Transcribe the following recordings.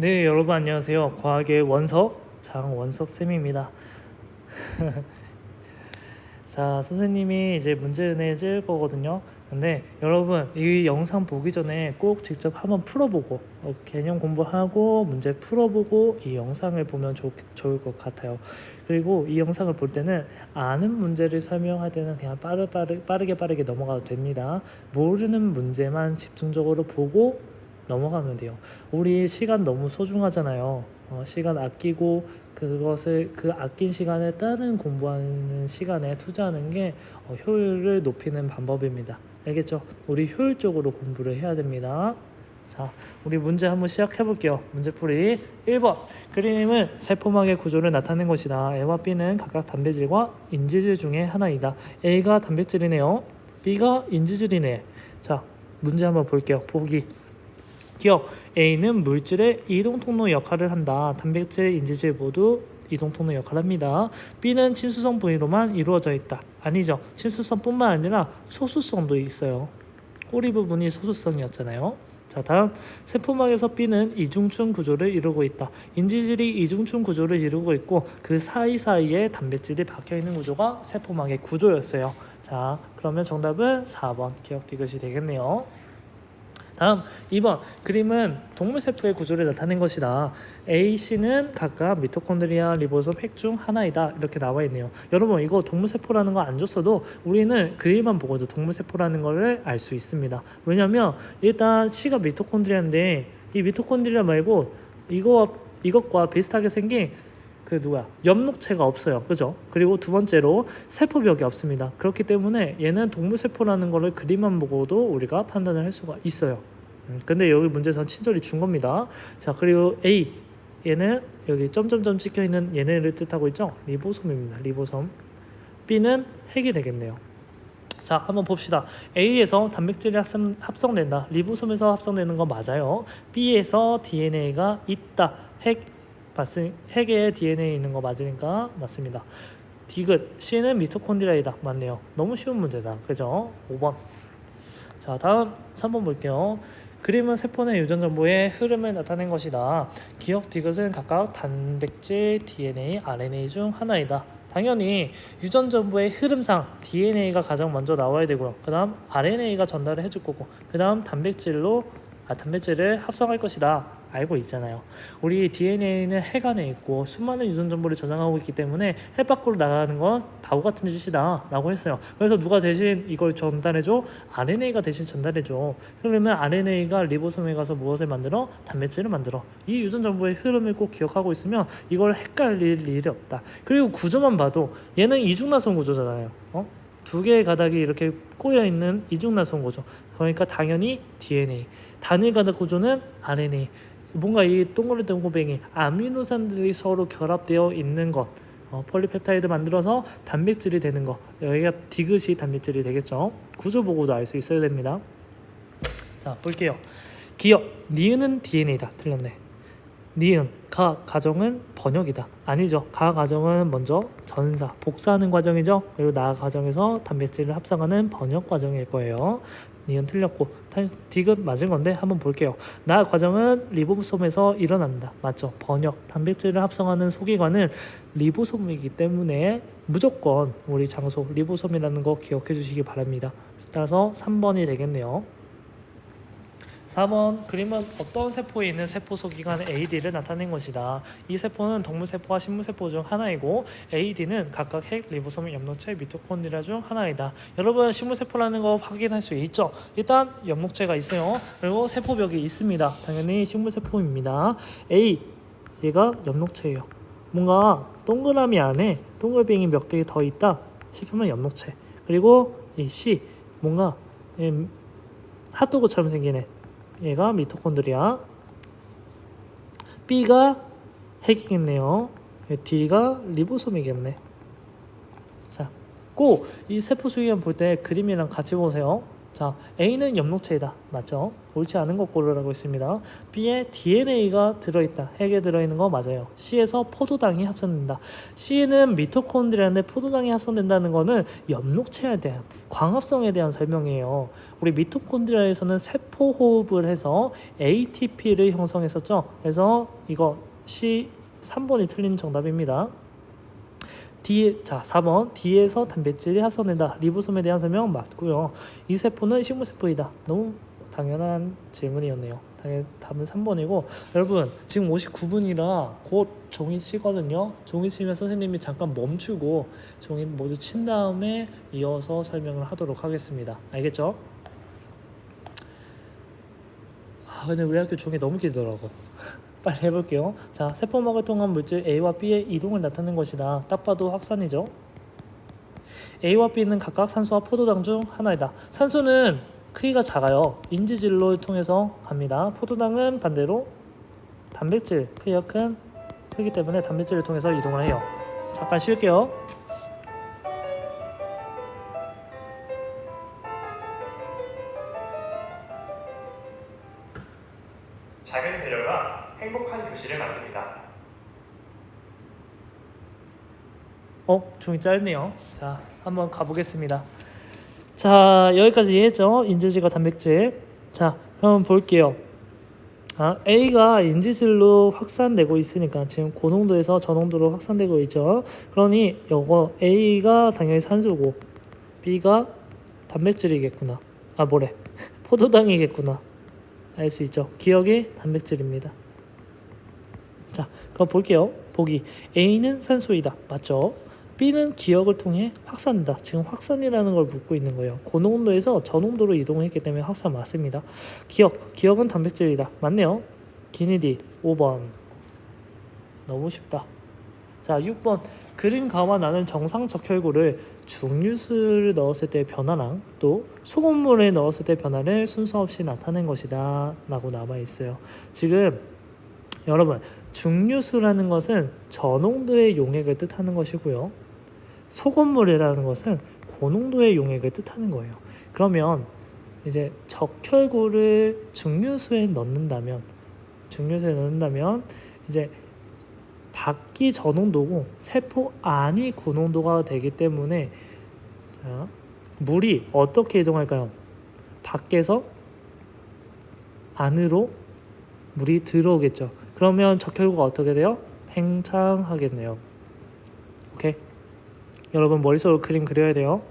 네, 여러분 안녕하세요. 과학의 원석 장원석 쌤입니다. 자, 선생님이 이제 문제 내줄 거거든요. 근데 여러분 이 영상 보기 전에 꼭 직접 한번 풀어보고 어, 개념 공부하고 문제 풀어보고 이 영상을 보면 좋, 좋을 것 같아요. 그리고 이 영상을 볼 때는 아는 문제를 설명할 때는 그냥 빠르, 빠르, 빠르게 빠르게 넘어가도 됩니다. 모르는 문제만 집중적으로 보고 넘어가면 돼요. 우리 시간 너무 소중하잖아요. 어, 시간 아끼고 그것을 그 아낀 시간을 다른 공부하는 시간에 투자하는 게 어, 효율을 높이는 방법입니다. 알겠죠? 우리 효율적으로 공부를 해야 됩니다. 자, 우리 문제 한번 시작해 볼게요. 문제풀이 1번. 그림은 세포막의 구조를 나타낸 것이다. A와 B는 각각 단백질과 인지질 중에 하나이다. A가 단백질이네요. B가 인지질이네. 자, 문제 한번 볼게요. 보기. 기억 A는 물질의 이동 통로 역할을 한다. 단백질, 인지질 모두 이동 통로 역할을 합니다. B는 친수성 부위로만 이루어져 있다. 아니죠. 친수성뿐만 아니라 소수성도 있어요. 꼬리 부분이 소수성이었잖아요. 자, 다음 세포막에서 B는 이중충 구조를 이루고 있다. 인지질이 이중충 구조를 이루고 있고 그 사이사이에 단백질이 박혀 있는 구조가 세포막의 구조였어요. 자, 그러면 정답은 4번 기억 디귿이 되겠네요. 다음 2번 그림은 동물 세포의 구조를 나타낸 것이다. A, C는 각각 미토콘드리아, 리보솜, 핵 중 하나이다. 이렇게 나와 있네요. 여러분 이거 동물 세포라는 거 안 줬어도 우리는 그림만 보고도 동물 세포라는 거를 알 수 있습니다. 왜냐면 일단 C가 미토콘드리아인데 이 미토콘드리아 말고 이거 이것과 비슷하게 생긴 그 누구야? 엽록체가 없어요. 그죠? 그리고 두 번째로 세포벽이 없습니다. 그렇기 때문에 얘는 동물 세포라는 거를 그림만 보고도 우리가 판단을 할 수가 있어요. 음, 근데 여기 문제에서는 친절히 준 겁니다. 자 그리고 A. 얘는 여기 점점점 찍혀 있는 얘네를 뜻하고 있죠? 리보솜입니다. 리보솜. B는 핵이 되겠네요. 자 한번 봅시다. A에서 단백질이 합성, 합성된다. 리보솜에서 합성되는 거 맞아요. B에서 DNA가 있다. 핵 맞습 핵에 DNA 있는 거 맞으니까 맞습니다. 디귿 C는 미토콘드리아이다 맞네요. 너무 쉬운 문제다. 그죠? 5번. 자 다음 3번 볼게요. 그림은 세포 내 유전 정보의 흐름을 나타낸 것이다. 기억 디귿은 각각 단백질, DNA, RNA 중 하나이다. 당연히 유전 정보의 흐름상 DNA가 가장 먼저 나와야 되고요. 그다음 RNA가 전달을 해줄 거고, 그다음 단백질로 아, 단백질을 합성할 것이다. 알고 있잖아요. 우리 DNA는 핵 안에 있고 수많은 유전 정보를 저장하고 있기 때문에 핵 밖으로 나가는 건 바보 같은 짓이다라고 했어요. 그래서 누가 대신 이걸 전달해줘? RNA가 대신 전달해줘. 그러면 RNA가 리보솜에 가서 무엇을 만들어? 단백질을 만들어. 이 유전 정보의 흐름을 꼭 기억하고 있으면 이걸 헷갈릴 일이 없다. 그리고 구조만 봐도 얘는 이중나선 구조잖아요. 어? 두 개의 가닥이 이렇게 꼬여 있는 이중나선 구조. 그러니까 당연히 DNA. 단일 가닥 구조는 RNA. 뭔가 이 동그란 동고뱅이 아미노산들이 서로 결합되어 있는 것 어, 폴리펩타이드 만들어서 단백질이 되는 거 여기가 디귿이 단백질이 되겠죠? 구조 보고도 알 수 있어야 됩니다. 자 볼게요. 기억. 니은은 DNA다. 틀렸네 니은 가 가정은 번역이다 아니죠 가 가정은 먼저 전사 복사하는 과정이죠 그리고 나 가정에서 단백질을 합성하는 번역 과정일 거예요 니은 틀렸고 디귿 맞은 건데 한번 볼게요. 나 과정은 리보솜에서 일어난다. 맞죠? 번역 단백질을 합성하는 소기관은 리보솜이기 때문에 무조건 우리 장소 리보솜이라는 거 기억해 주시기 바랍니다. 따라서 3번이 되겠네요. 4번 그림은 어떤 세포에 있는 세포 소기관 AD를 나타낸 것이다. 이 세포는 동물 세포와 식물 세포 중 하나이고 AD는 각각 핵, 리보솜, 엽록체, 미토콘드리아 중 하나이다. 여러분 식물 세포라는 거 확인할 수 있죠? 일단 엽록체가 있어요. 그리고 세포벽이 있습니다. 당연히 식물 세포입니다. A 얘가 엽록체예요. 뭔가 동그라미 안에 동글뱅이 몇 개 더 있다 싶으면 엽록체. 그리고 이 C 뭔가 음, 핫도그처럼 생기네. 얘가 미토콘드리아. B가 핵이겠네요. D가 리보솜이겠네. 자, 꼭 이 세포 수기관 볼 때 그림이랑 같이 보세요 자, A는 엽록체이다. 맞죠? 옳지 않은 거 고르라고 있습니다. B에 DNA가 들어있다. 핵에 들어있는 거 맞아요. C에서 포도당이 합성된다. C는 미토콘드리아인데 포도당이 합성된다는 거는 엽록체에 대한 광합성에 대한 설명이에요. 우리 미토콘드리아에서는 세포 호흡을 해서 ATP를 형성했었죠. 그래서 이거 C 3번이 틀린 정답입니다. D 자 4번 D에서 단백질이 합성된다. 리보솜에 대한 설명 맞고요. 이 세포는 식물 세포이다. 너무 당연한 질문이었네요. 답은 3번이고 여러분 지금 59분이라 곧 종이 치거든요. 종이 치면 선생님이 잠깐 멈추고 종이 모두 친 다음에 이어서 설명을 하도록 하겠습니다. 알겠죠? 아 근데 우리 학교 종이 너무 길더라고. 빨리 해볼게요. 자, 세포막을 통한 물질 A와 B의 이동을 나타내는 것이다. 딱 봐도 확산이죠. A와 B는 각각 산소와 포도당 중 하나이다. 산소는 크기가 작아요. 인지진로를 통해서 갑니다. 포도당은 반대로 단백질 크기가 큰 크기 때문에 단백질을 통해서 이동을 해요. 잠깐 쉴게요. 종이 짧네요. 자, 한번 가보겠습니다. 자, 여기까지 이해했죠? 인지질과 단백질. 자, 그럼 볼게요. 아, A가 인지질로 확산되고 있으니까 지금 고농도에서 저농도로 확산되고 있죠. 그러니 요거 A가 당연히 산소고 B가 단백질이겠구나. 아, 뭐래? 포도당이겠구나. 알 수 있죠. 기억이 단백질입니다. 자, 그럼 볼게요. 보기 A는 산소이다. 맞죠? B는 기억을 통해 확산된다. 지금 확산이라는 걸 묻고 있는 거예요. 고농도에서 저농도로 이동했기 때문에 확산 맞습니다. 기억, 기억은 단백질이다. 맞네요. 기니디 5번. 너무 쉽다. 자, 6번. 그림 가와 나는 정상 적혈구를 중류수를 넣었을 때 변화랑 또 소금물에 넣었을 때 변화를 순서 없이 나타낸 것이다. 라고 남아 있어요. 지금 여러분 중류수라는 것은 저농도의 용액을 뜻하는 것이고요. 소금물이라는 것은 고농도의 용액을 뜻하는 거예요. 그러면 이제 적혈구를 중류수에 넣는다면 중류수에 넣는다면 이제 밖이 저농도고 세포 안이 고농도가 되기 때문에 자, 물이 어떻게 이동할까요? 밖에서 안으로 물이 들어오겠죠. 그러면 적혈구가 어떻게 돼요? 팽창하겠네요. 여러분 머릿속으로 그림 그려야 돼요.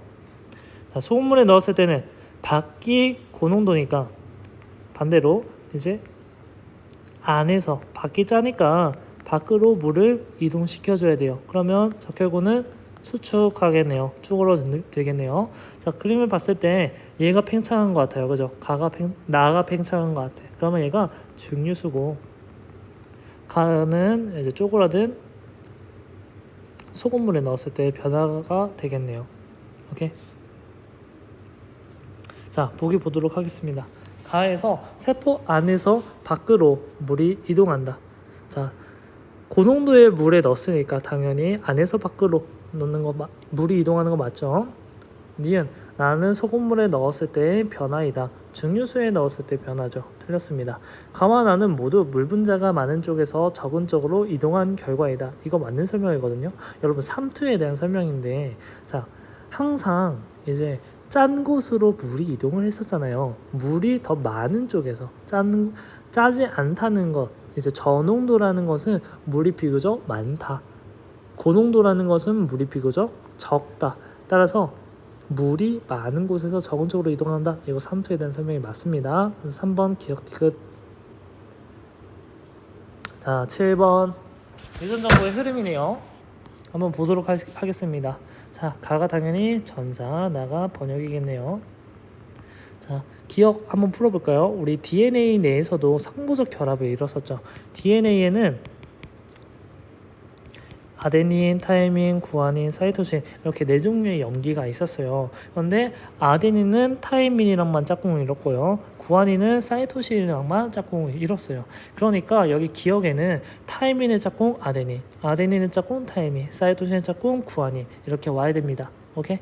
자, 소금물에 넣었을 때는 밖이 고농도니까 반대로 이제 안에서 밖이 짜니까 밖으로 물을 이동시켜 줘야 돼요. 그러면 적혈구는 수축하겠네요. 되겠네요. 자, 그림을 봤을 때 얘가 팽창한 것 같아요. 그죠? 가가 팽, 나가 팽창한 것 같아. 그러면 얘가 중류수고 가는 이제 쪼그라든 소금물에 넣었을 때 변화가 되겠네요. 오케이. 자, 보기 보도록 하겠습니다. 가에서 세포 안에서 밖으로 물이 이동한다. 자, 고농도의 물에 넣었으니까 당연히 안에서 밖으로 넣는 거 마- 물이 이동하는 거 맞죠? 니은 나는 소금물에 넣었을 때의 변화이다. 중류수에 넣었을 때 변화죠. 틀렸습니다. 가와 나는 모두 물 분자가 많은 쪽에서 적은 쪽으로 이동한 결과이다. 이거 맞는 설명이거든요. 여러분 삼투에 대한 설명인데 자 항상 이제 짠 곳으로 물이 이동을 했었잖아요. 물이 더 많은 쪽에서 짠 짜지 않다는 것 이제 저농도라는 것은 물이 비교적 많다. 고농도라는 것은 물이 비교적 적다. 따라서 물이 많은 곳에서 적은 쪽으로 이동한다. 이거 3수에 대한 설명이 맞습니다. 그래서 3번 기억 디귿. 자, 7번 유전 정보의 흐름이네요. 한번 보도록 하, 하겠습니다. 자, 가가 당연히 전사, 나가 번역이겠네요. 자, 기억 한번 풀어볼까요? 우리 DNA 내에서도 상보적 결합을 이뤘었죠. DNA에는 아데닌, 타이민, 구아닌, 사이토신 이렇게 네 종류의 염기가 있었어요. 그런데 아데닌은 타이민이랑만 짝꿍을 이뤘고요. 구아닌은 사이토신이랑만 짝꿍을 이뤘어요. 그러니까 여기 기억에는 타이민의 짝꿍 아데닌, 아데닌의 짝꿍 타이민, 사이토신의 짝꿍 구아닌 이렇게 와야 됩니다. 오케이?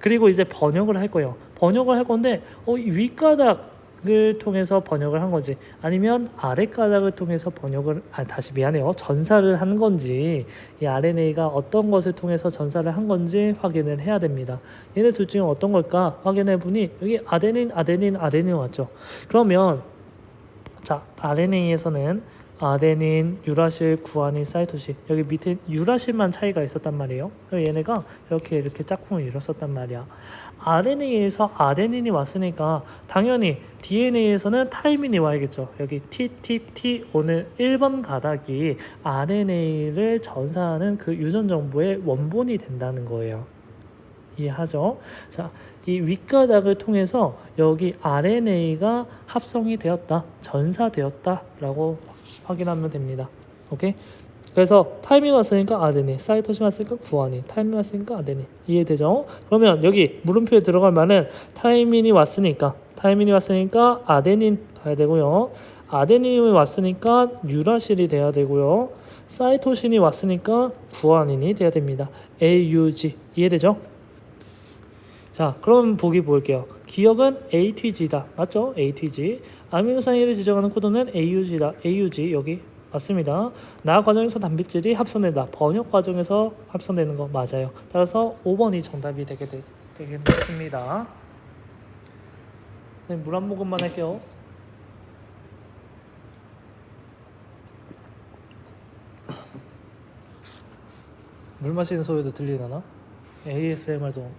그리고 이제 번역을 할 거예요. 번역을 할 건데 어, 이 윗가닥 을 통해서 번역을 한 건지 아니면 아랫가닥을 통해서 번역을 아 다시 미안해요. 전사를 한 건지 이 RNA가 어떤 것을 통해서 전사를 한 건지 확인을 해야 됩니다. 얘네 둘 중에 어떤 걸까 확인해 보니 여기 아데닌 아데닌 아데닌 왔죠. 그러면 자 RNA에서는 아데닌, 유라실, 구아닌, 사이토신 여기 밑에 유라실만 차이가 있었단 말이에요. 그래서 얘네가 이렇게 이렇게 짝꿍을 이뤘었단 말이야. RNA에서 아데닌이 왔으니까 당연히 DNA에서는 타이민이 와야겠죠. 여기 TTT 오늘 1번 가닥이 RNA를 전사하는 그 유전 정보의 원본이 된다는 거예요. 이해하죠? 자, 이 윗가닥을 통해서 여기 RNA가 합성이 되었다, 전사되었다라고 확인하면 됩니다. 오케이? 그래서 타이밍 왔으니까 아데닌, 사이토신 왔으니까 구아닌, 타이밍 왔으니까 아데닌. 이해되죠? 그러면 여기 물음표에 들어갈 말은 타이밍이 왔으니까 타이밍이 왔으니까 아데닌 가야 되고요. 아데닌이 왔으니까 유라실이 돼야 되고요. 사이토신이 왔으니까 구아닌이 돼야 됩니다. AUG 이해되죠? 자, 그럼 보기 볼게요. 기억은 ATG다. 맞죠? ATG. 아미노산이를 지정하는 코드는 AUG다. AUG 여기 맞습니다. 나 과정에서 단백질이 합성된다. 번역 과정에서 합성되는 거 맞아요. 따라서 5번이 정답이 되게 됐, 되겠습니다. 선생님 물 한 모금만 할게요. 물 마시는 소리도 들리려나? ASMR도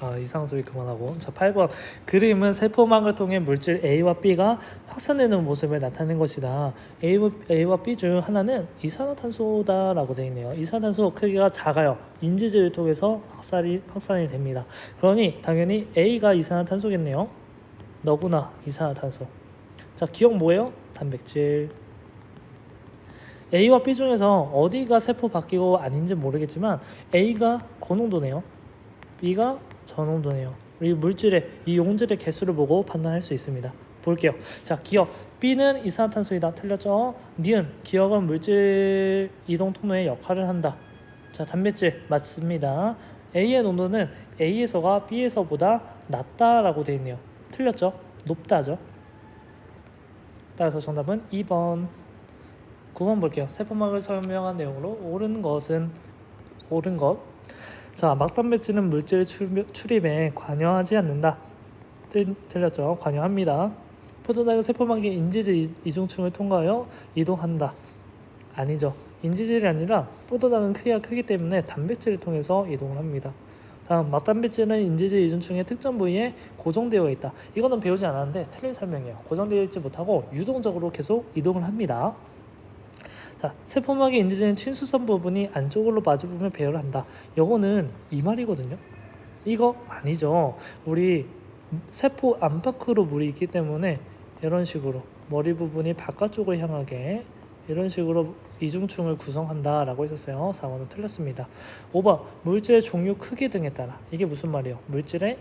아 이상한 소리 그만하고. 자 8번. 그림은 세포망을 통해 물질 A와 B가 확산되는 모습을 나타낸 것이다. A, A와 B 중 하나는 이산화탄소다 라고 되어 있네요. 이산화탄소 크기가 작아요. 인지질을 통해서 확산이, 확산이 됩니다. 그러니 당연히 A가 이산화탄소겠네요. 너구나 이산화탄소. 자 기억 뭐예요? 단백질. A와 B 중에서 어디가 세포 바뀌고 아닌지 모르겠지만 A가 고농도네요. B가 저농도네요. 우리 물질의 이 용질의 개수를 보고 판단할 수 있습니다. 볼게요. 자, 기억 B는 이산화탄소이다. 틀렸죠? 니은 기억은 물질 이동 통로의 역할을 한다. 자, 단백질 맞습니다. A의 농도는 A에서가 B에서보다 낮다라고 되어 있네요. 틀렸죠? 높다죠? 따라서 정답은 2번. 9번 볼게요. 세포막을 설명한 내용으로 옳은 것은 옳은 것. 자, 막단백질은 물질 출- 출입에 관여하지 않는다. 틀, 틀렸죠? 관여합니다. 포도당은 세포막의 인지질 이중층을 통과하여 이동한다. 아니죠. 인지질이 아니라 포도당은 크기가 크기 때문에 단백질을 통해서 이동을 합니다. 다음 막단백질은 인지질 이중층의 특정 부위에 고정되어 있다. 이거는 배우지 않았는데 틀린 설명이에요. 고정되어 있지 못하고 유동적으로 계속 이동을 합니다. 자, 세포막의 인지질은 친수선 부분이 안쪽으로 마주보며 배열을 한다. 요거는 이 말이거든요. 이거 아니죠. 우리 세포 안팎으로 물이 있기 때문에 이런 식으로 머리 부분이 바깥쪽을 향하게 이런 식으로 이중층을 구성한다라고 했었어요. 4번은 틀렸습니다. 5번 물질의 종류 크기 등에 따라 이게 무슨 말이에요? 물질의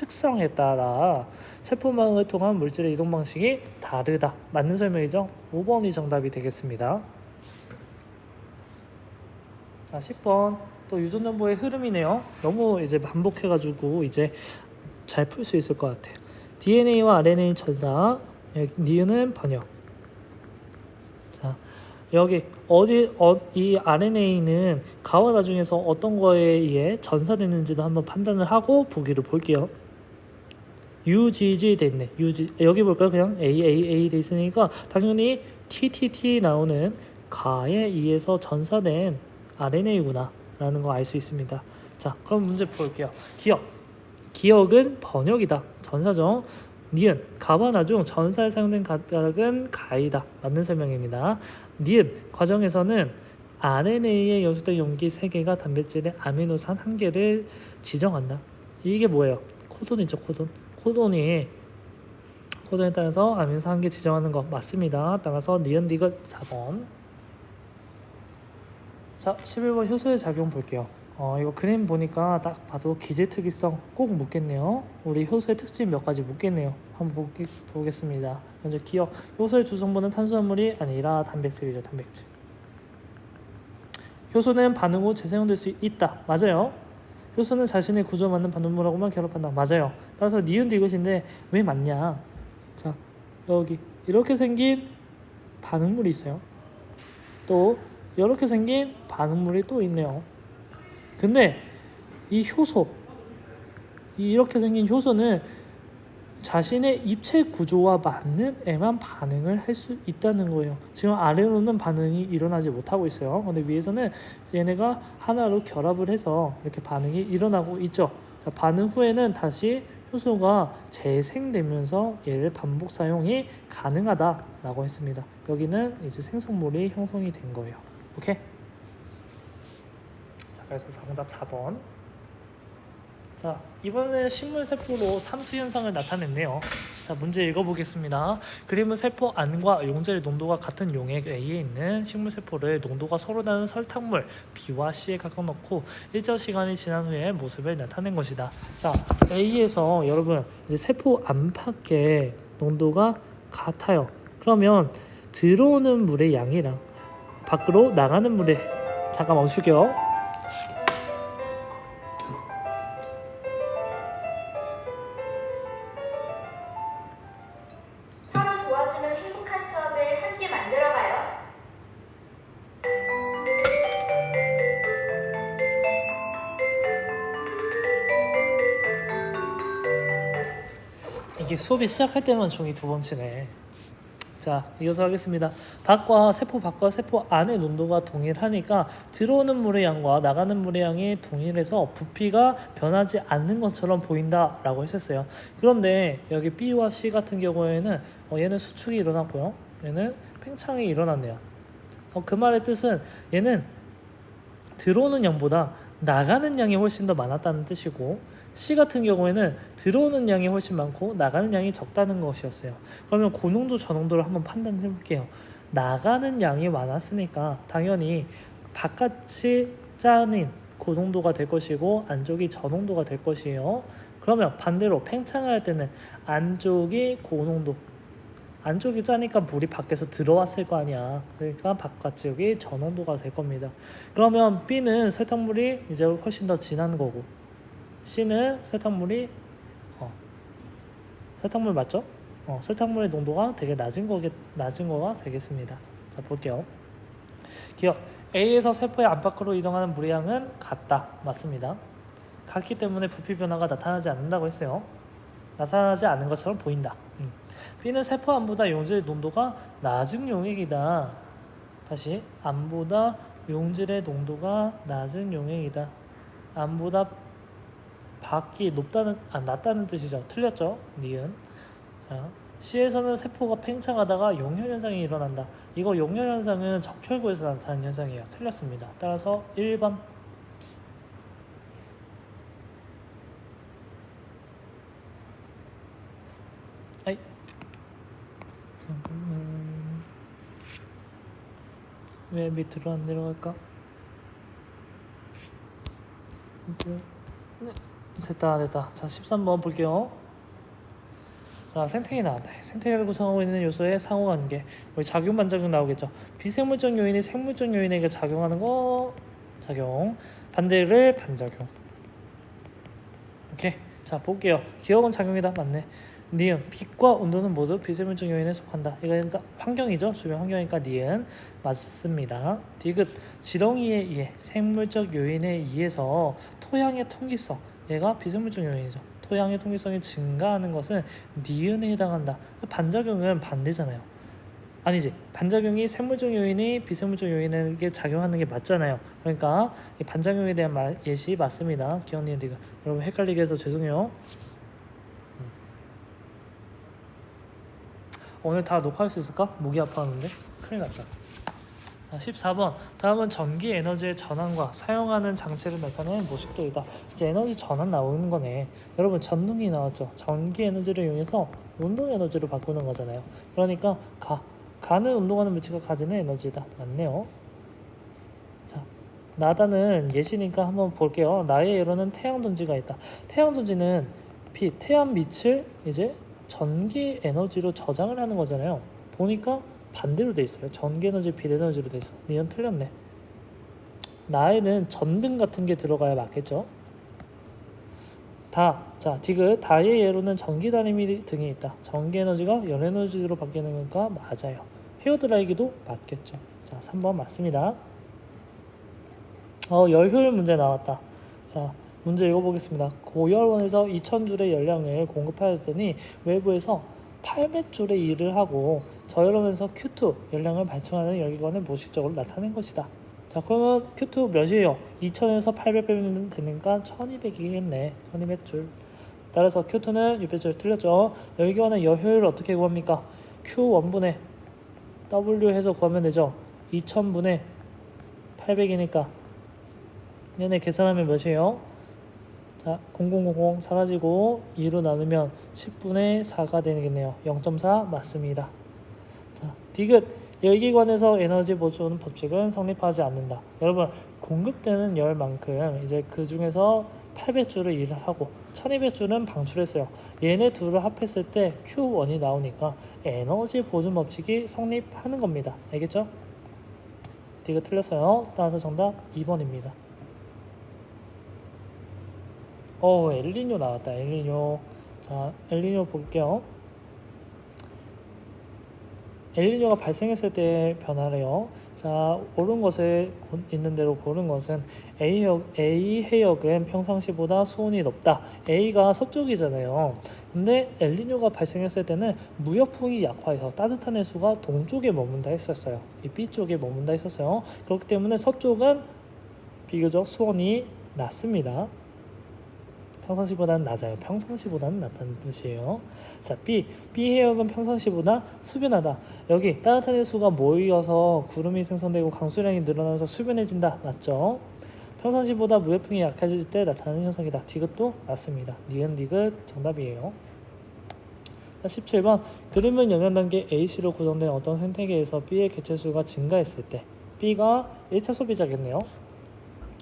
특성에 따라 세포망을 통한 물질의 이동 방식이 다르다. 맞는 설명이죠? 5번이 정답이 되겠습니다. 자, 10번 또 유전 정보의 흐름이네요. 너무 이제 반복해 가지고 이제 잘 풀 수 있을 것 같아요. DNA와 RNA 전사, 여기 니은은 번역. 자, 여기 어디 어, 이 RNA는 가와 나중에서 어떤 거에 의해 전사되는지도 한번 판단을 하고 보기를 볼게요. UGG 돼 있네. UG 여기 볼까요? 그냥 AAA 돼 있으니까 당연히 TTT 나오는 가에 의해서 전사된 RNA구나 라는 거 알 수 있습니다. 자, 그럼 문제 볼게요. 기억. 기억은 번역이다. 전사죠. 니은 가와 나중 전사에 사용된 가닥은 가이다. 맞는 설명입니다. 니은 과정에서는 RNA에 연소된 용기 3개가 단백질의 아미노산 1개를 지정한다. 이게 뭐예요? 코돈이죠, 코돈. 코돈이 코돈에 따라서 아미노산 한개 지정하는 거 맞습니다. 따라서 니은 디귿 4번. 자, 11번 효소의 작용 볼게요. 어, 이거 그림 보니까 딱 봐도 기재 특이성 꼭 묻겠네요. 우리 효소의 특징 몇 가지 묻겠네요. 한번 보기, 보겠습니다. 먼저 기억. 효소의 주성분은 탄수화물이 아니라 단백질이죠, 단백질. 효소는 반응 후 재사용될 수 있다. 맞아요. 효소는 자신의 구조에 맞는 반응물하고만 결합한다. 맞아요. 따라서 니은도 이것인데 왜 맞냐? 자 여기 이렇게 생긴 반응물이 있어요. 또 이렇게 생긴 반응물이 또 있네요. 근데 이 효소 이렇게 생긴 효소는 자신의 입체 구조와 맞는 애만 반응을 할 수 있다는 거예요. 지금 아래로는 반응이 일어나지 못하고 있어요. 근데 위에서는 얘네가 하나로 결합을 해서 이렇게 반응이 일어나고 있죠. 자, 반응 후에는 다시 효소가 재생되면서 얘를 반복 사용이 가능하다라고 했습니다. 여기는 이제 생성물이 형성이 된 거예요. 오케이? 자, 그래서 정답 4번. 자, 이번에는 식물 세포로 삼투 현상을 나타냈네요. 자, 문제 읽어보겠습니다. 그림은 세포 안과 용질의 농도가 같은 용액 A에 있는 식물 세포를 농도가 서로 다른 설탕물 B와 C에 갖다 놓고 일정 시간이 지난 후에 모습을 나타낸 것이다. 자, A에서 여러분 이제 세포 안팎의 농도가 같아요. 그러면 들어오는 물의 양이랑 밖으로 나가는 물의 잠깐 멈출게요. 이게 수업이 시작할 때만 종이 두 번 치네. 자, 이어서 하겠습니다. 밖과 세포 밖과 세포 안의 농도가 동일하니까 들어오는 물의 양과 나가는 물의 양이 동일해서 부피가 변하지 않는 것처럼 보인다라고 했었어요. 그런데 여기 B와 C 같은 경우에는 어, 얘는 수축이 일어났고요. 얘는 팽창이 일어났네요. 어, 그 말의 뜻은 얘는 들어오는 양보다 나가는 양이 훨씬 더 많았다는 뜻이고 C 같은 경우에는 들어오는 양이 훨씬 많고 나가는 양이 적다는 것이었어요. 그러면 고농도 저농도를 한번 판단해 볼게요. 나가는 양이 많았으니까 당연히 바깥이 짜는 고농도가 될 것이고 안쪽이 저농도가 될 것이에요. 그러면 반대로 팽창을 할 때는 안쪽이 고농도 안쪽이 짜니까 물이 밖에서 들어왔을 거 아니야. 그러니까 바깥쪽이 저농도가 될 겁니다. 그러면 B는 설탕물이 이제 훨씬 더 진한 거고 C는 설탕물이 어, 설탕물 맞죠? 어, 설탕물의 농도가 되게 낮은 거게 낮은 거가 되겠습니다. 자 볼게요. 기억 A에서 세포의 안팎으로 이동하는 물의 양은 같다. 맞습니다. 같기 때문에 부피 변화가 나타나지 않는다고 했어요. 나타나지 않는 것처럼 보인다. 음. B는 세포 안보다 용질의 농도가 낮은 용액이다. 다시 안보다 용질의 농도가 낮은 용액이다. 안보다 밖이 높다는 아 낮다는 뜻이죠. 틀렸죠? 니은. 자, C에서는 세포가 팽창하다가 용혈 현상이 일어난다. 이거 용혈 현상은 적혈구에서 나타나는 현상이에요. 틀렸습니다. 따라서 1번. 아이. 잠깐만. 왜 밑으로 안 내려갈까? 이거. 네. 됐다 됐다. 자 13번 볼게요. 자 생태계 나왔다. 생태계를 구성하고 있는 요소의 상호관계. 우리 작용 반작용 나오겠죠? 비생물적 요인이 생물적 요인에게 작용하는 거 작용. 반대를 반작용. 오케이. 자 볼게요. 기억은 작용이다. 맞네. 니은. 빛과 온도는 모두 비생물적 요인에 속한다. 이거 그러니까 환경이죠? 주변 환경이니까 니은. 맞습니다. 디귿. 지렁이에 의해 생물적 요인에 의해서 토양의 통기성 얘가 비생물적 요인이죠. 토양의 통기성이 증가하는 것은 니은에 해당한다. 반작용은 반대잖아요. 아니지. 반작용이 생물적 요인이 비생물적 요인에게 작용하는 게 맞잖아요. 그러니까 이 반작용에 대한 마, 예시 맞습니다. 기억님 디가 여러분 헷갈리게 해서 죄송해요. 음. 오늘 다 녹화할 수 있을까? 목이 아파하는데 큰일 났다. 자, 14번 다음은 전기 에너지의 전환과 사용하는 장치를 나타내는 모식도이다. 이제 에너지 전환 나오는 거네. 여러분 전능이 나왔죠. 전기 에너지를 이용해서 운동 에너지로 바꾸는 거잖아요. 그러니까 가 가는 운동하는 물체가 가지는 에너지다. 맞네요. 자 나다는 예시니까 한번 볼게요. 나의 예로는 태양 전지가 있다. 태양 전지는 빛, 태양 빛을 이제 전기 에너지로 저장을 하는 거잖아요. 보니까 반대로 돼 있어요. 전기 에너지, 빛 에너지로 돼 있어. 니은 틀렸네. 나에는 전등 같은 게 들어가야 맞겠죠. 다, 자, 디귿, 다의 예로는 전기 다리미 등이 있다. 전기 에너지가 열 에너지로 바뀌는 건가? 맞아요. 헤어드라이기도 맞겠죠. 자, 3번 맞습니다. 어, 열 효율 문제 나왔다. 자, 문제 읽어보겠습니다. 고열원에서 2000줄의 열량을 공급하였더니 외부에서 800줄의 일을 하고 저열원에서 Q2 열량을 발생하는 열기관을 모식적으로 나타낸 것이다. 자, 그러면 Q2 몇이에요? 2000에서 800 빼면 되니까 1200이겠네. 1200줄. 따라서 Q2는 600줄 틀렸죠. 열기관의 열효율을 어떻게 구합니까? Q1분의 W 해서 구하면 되죠. 2000분의 800이니까 얘네 계산하면 몇이에요? 자, 0000 사라지고 2로 나누면 10분의 4가 되겠네요. 0.4 맞습니다. 자, 디귿 열기관에서 에너지 보존 법칙은 성립하지 않는다. 여러분 공급되는 열만큼 이제 그 중에서 800줄을 일을 하고 1200줄은 방출했어요. 얘네 둘을 합했을 때 Q1이 나오니까 에너지 보존 법칙이 성립하는 겁니다. 알겠죠? 디귿 틀렸어요. 따라서 정답 2번입니다. 어 엘리뇨 나왔다 엘리뇨 자 엘리뇨 볼게요 엘리뇨가 발생했을 때 변화래요. 자 옳은 것에 고- 있는 대로 고른 것은 A, 역, A 해역은 평상시보다 수온이 높다. A가 서쪽이잖아요. 근데 엘리뇨가 발생했을 때는 무역풍이 약화해서 따뜻한 해수가 동쪽에 머문다 했었어요. 이 B 쪽에 머문다 했었어요. 그렇기 때문에 서쪽은 비교적 수온이 낮습니다 평상시보다는 낮아요. 평상시보다는 낮다는 뜻이에요. 자, B. B 해역은 평상시보다 수변하다. 여기 따뜻한 해수가 모이어서 구름이 생성되고 강수량이 늘어나서 수변해진다. 맞죠? 평상시보다 무해풍이 약해질 때 나타나는 현상이다. 디귿도 맞습니다. 니은 디귿 정답이에요. 자, 17번. 그림은 영양 단계 A씨로 구성된 어떤 생태계에서 B의 개체수가 증가했을 때 B가 1차 소비자겠네요.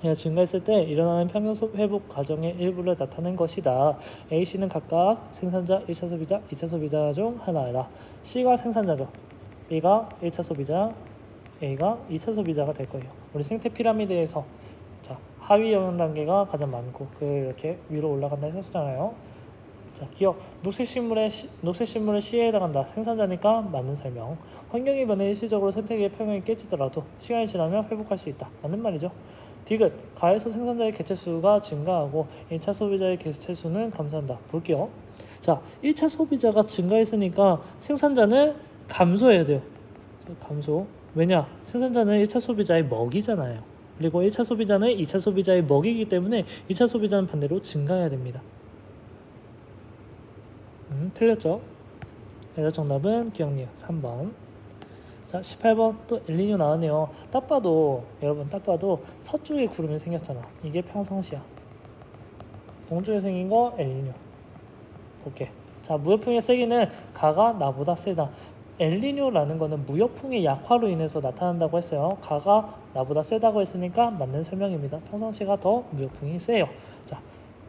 예, 증가했을 때 일어나는 평균 소- 회복 과정의 일부를 나타낸 것이다. A, C는 각각 생산자, 1차 소비자, 2차 소비자 중 하나이다. C가 생산자죠. B가 1차 소비자, A가 2차 소비자가 될 거예요. 우리 생태 피라미드에서 자 하위 영양 단계가 가장 많고 그 이렇게 위로 올라간다 했었잖아요. 자 기억 녹색 식물의 시, 녹색 식물은 C에 해당한다. 생산자니까 맞는 설명. 환경의 변해 일시적으로 생태계의 평형이 깨지더라도 시간이 지나면 회복할 수 있다. 맞는 말이죠. 디귿 가에서 생산자의 개체 수가 증가하고 1차 소비자의 개체 수는 감소한다. 볼게요. 자, 1차 소비자가 증가했으니까 생산자는 감소해야 돼요. 자, 감소. 왜냐? 생산자는 1차 소비자의 먹이잖아요. 그리고 1차 소비자는 2차 소비자의 먹이기 때문에 2차 소비자는 반대로 증가해야 됩니다. 음, 틀렸죠? 그래서 정답은 기억력 3번. 자, 18번 또 엘니뇨 나왔네요. 딱 봐도 여러분 딱 봐도 서쪽에 구름이 생겼잖아. 이게 평상시야. 동쪽에 생긴 거 엘니뇨. 오케이. 자, 무역풍의 세기는 가가 나보다 세다. 엘니뇨라는 거는 무역풍의 약화로 인해서 나타난다고 했어요. 가가 나보다 세다고 했으니까 맞는 설명입니다. 평상시가 더 무역풍이 세요. 자,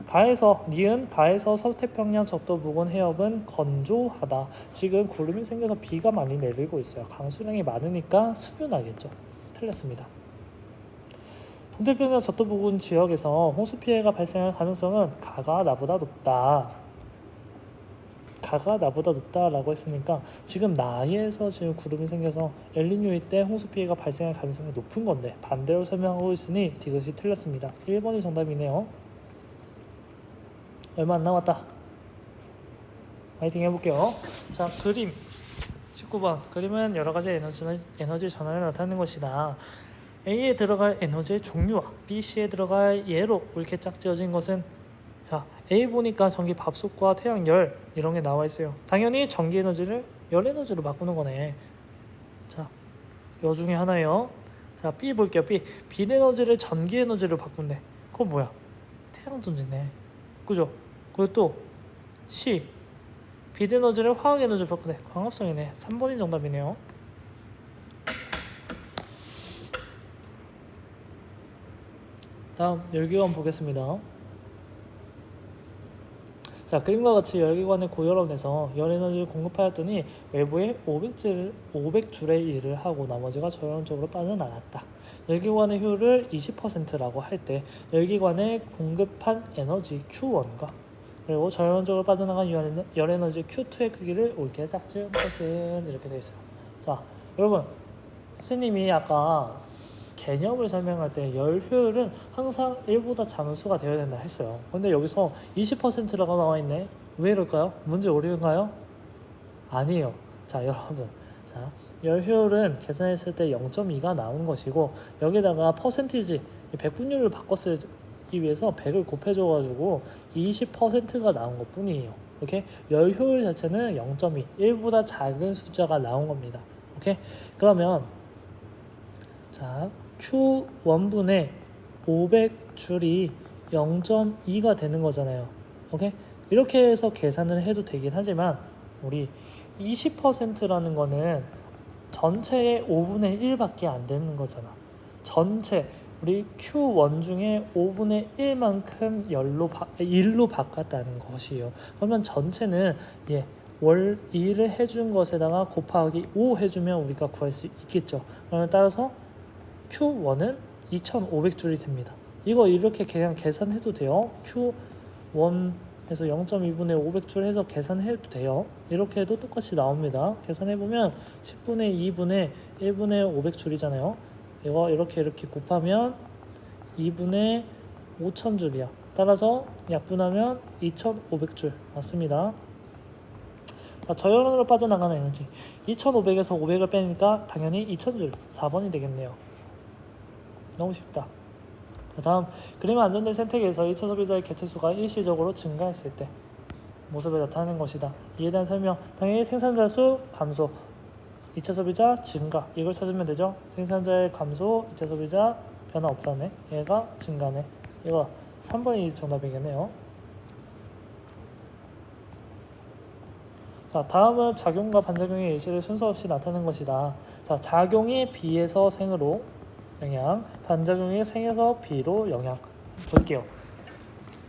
가에서 니은 가에서 서태평양 적도 부근 해역은 건조하다. 지금 구름이 생겨서 비가 많이 내리고 있어요. 강수량이 많으니까 수변하겠죠. 틀렸습니다. 동태평양 적도 부근 지역에서 홍수 피해가 발생할 가능성은 가가 나보다 높다. 가가 나보다 높다라고 했으니까 지금 나이에서 지금 구름이 생겨서 엘리뇨일 때 홍수 피해가 발생할 가능성이 높은 건데 반대로 설명하고 있으니 디귿이 틀렸습니다. 1번이 정답이네요. 얼마 안 남았다. 파이팅 해볼게요. 자, 그림 19번. 그림은 여러 가지 에너지, 에너지 전환을 나타내는 것이다. A에 들어갈 에너지의 종류와 B, C에 들어갈 예로 이렇게 짝지어진 것은 자, A 보니까 전기 밥솥과 태양열 이런 게 나와 있어요. 당연히 전기 에너지를 열 에너지로 바꾸는 거네. 자, 요 중에 하나예요. 자, B 볼게요. B. 빛 에너지를 전기 에너지로 바꾼대. 그거 뭐야? 태양 전지네. 그죠? 그리고 또 C 빛 에너지를 화학 에너지로 바꾸네. 광합성이네. 3번이 정답이네요. 다음 열기관 보겠습니다. 자 그림과 같이 열기관의 고열원에서 열에너지를 공급하였더니 외부에 500줄, 500줄의 일을 하고 나머지가 저열원 쪽으로 빠져나갔다. 열기관의 효율을 20%라고 할 때 열기관에 공급한 에너지 Q1과 그리고 저열원쪽으로 빠져나간 열- 열에너지 Q2의 크기를 옳게 짝지은 것은 이렇게 되어 있어요. 자 여러분 스님이 아까 개념을 설명할 때 열 효율은 항상 1보다 장수가 되어야 된다 했어요. 근데 여기서 20%라고 나와 있네. 왜 이럴까요? 문제 오류인가요? 아니에요. 자, 여러분. 자, 열 효율은 계산했을 때 0.2가 나온 것이고 여기다가 퍼센티지 100분율을 바꿨 기 위해서 100을 곱해줘 가지고 20%가 나온 것 뿐이에요. 오케이? 열 효율 자체는 0.2, 1보다 작은 숫자가 나온 겁니다. 오케이? 그러면 자, Q1분의 500 줄이 0.2가 되는 거잖아요. 오케이? 이렇게 해서 계산을 해도 되긴 하지만 우리 20%라는 거는 전체의 5분의 1밖에 안 되는 거잖아. 전체 우리 Q1 중에 5분의 1만큼 열로 바, 1로 바꿨다는 것이에요. 그러면 전체는 예, 월 2를 해준 것에다가 곱하기 5 해주면 우리가 구할 수 있겠죠. 그러면 따라서 Q1은 2,500줄이 됩니다. 이거 이렇게 그냥 계산해도 돼요. Q1 해서 0.2분의 500줄 해서 계산해도 돼요. 이렇게 해도 똑같이 나옵니다. 계산해보면 10분의 2분의 1분의 500줄이잖아요. 이거 이렇게 이렇게 곱하면 2분의 5,000줄이야. 따라서 약분하면 2,500줄 맞습니다. 자, 저열원으로 빠져나가는 에너지 2,500에서 500을 빼니까 당연히 2,000줄 4번이 되겠네요. 너무 쉽다. 자, 다음 그림 안전된 생태계에서 2차 소비자의 개체수가 일시적으로 증가했을 때 모습을 나타내는 것이다. 이에 대한 설명 당연히 생산자 수 감소 2차 소비자 증가 이걸 찾으면 되죠. 생산자의 감소 2차 소비자 변화 없다네. 얘가 증가네. 이거 3번이 정답이겠네요. 자, 다음은 작용과 반작용의 예시를 순서 없이 나타내는 것이다. 자, 작용이 B에서 생으로 영향, 반작용이 생에서 B로 영향. 볼게요.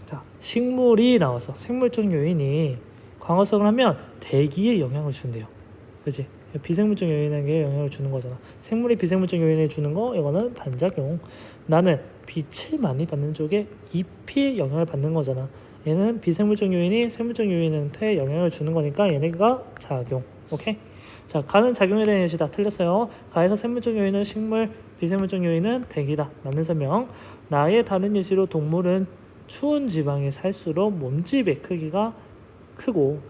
자, 식물이 나와서 생물적 요인이 광합성을 하면 대기에 영향을 준대요. 그지? 비생물적 요인에게 영향을 주는 거잖아. 생물이 비생물적 요인에 주는 거 이거는 반작용. 나는 빛을 많이 받는 쪽에 잎이 영향을 받는 거잖아. 얘는 비생물적 요인이 생물적 요인한테 영향을 주는 거니까 얘네가 작용. 오케이? 자, 가는 작용에 대한 예시 다 틀렸어요. 가에서 생물적 요인은 식물, 비생물적 요인은 대기다. 라는 설명. 나의 다른 예시로 동물은 추운 지방에 살수록 몸집의 크기가 크고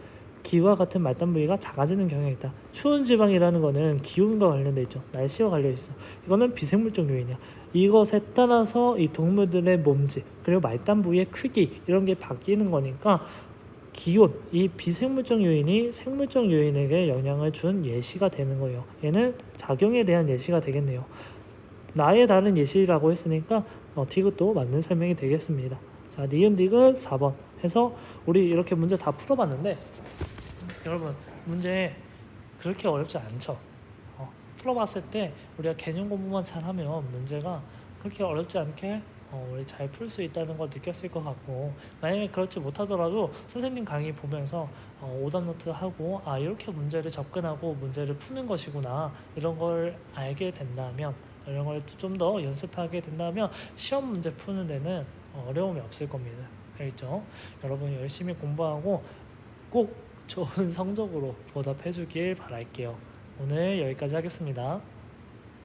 기와 같은 말단 부위가 작아지는 경향이 있다. 추운 지방이라는 거는 기온과 관련돼 있죠. 날씨와 관련 있어. 이거는 비생물적 요인이야. 이것에 따라서 이 동물들의 몸집 그리고 말단 부위의 크기 이런 게 바뀌는 거니까 기온 이 비생물적 요인이 생물적 요인에게 영향을 준 예시가 되는 거예요. 얘는 작용에 대한 예시가 되겠네요. 나의 다른 예시라고 했으니까 어, 디귿도 맞는 설명이 되겠습니다. 자, 니은 디귿 4번 해서 우리 이렇게 문제 다 풀어봤는데 여러분 문제 그렇게 어렵지 않죠. 어, 풀어봤을 때 우리가 개념 공부만 잘하면 문제가 그렇게 어렵지 않게 어, 우리 잘 풀 수 있다는 걸 느꼈을 것 같고 만약에 그렇지 못하더라도 선생님 강의 보면서 어, 오답 노트 하고 아 이렇게 문제를 접근하고 문제를 푸는 것이구나 이런 걸 알게 된다면 이런 걸 좀 더 연습하게 된다면 시험 문제 푸는 데는 어, 어려움이 없을 겁니다. 알겠죠? 여러분 열심히 공부하고 꼭 좋은 성적으로 보답해 주길 바랄게요. 오늘 여기까지 하겠습니다.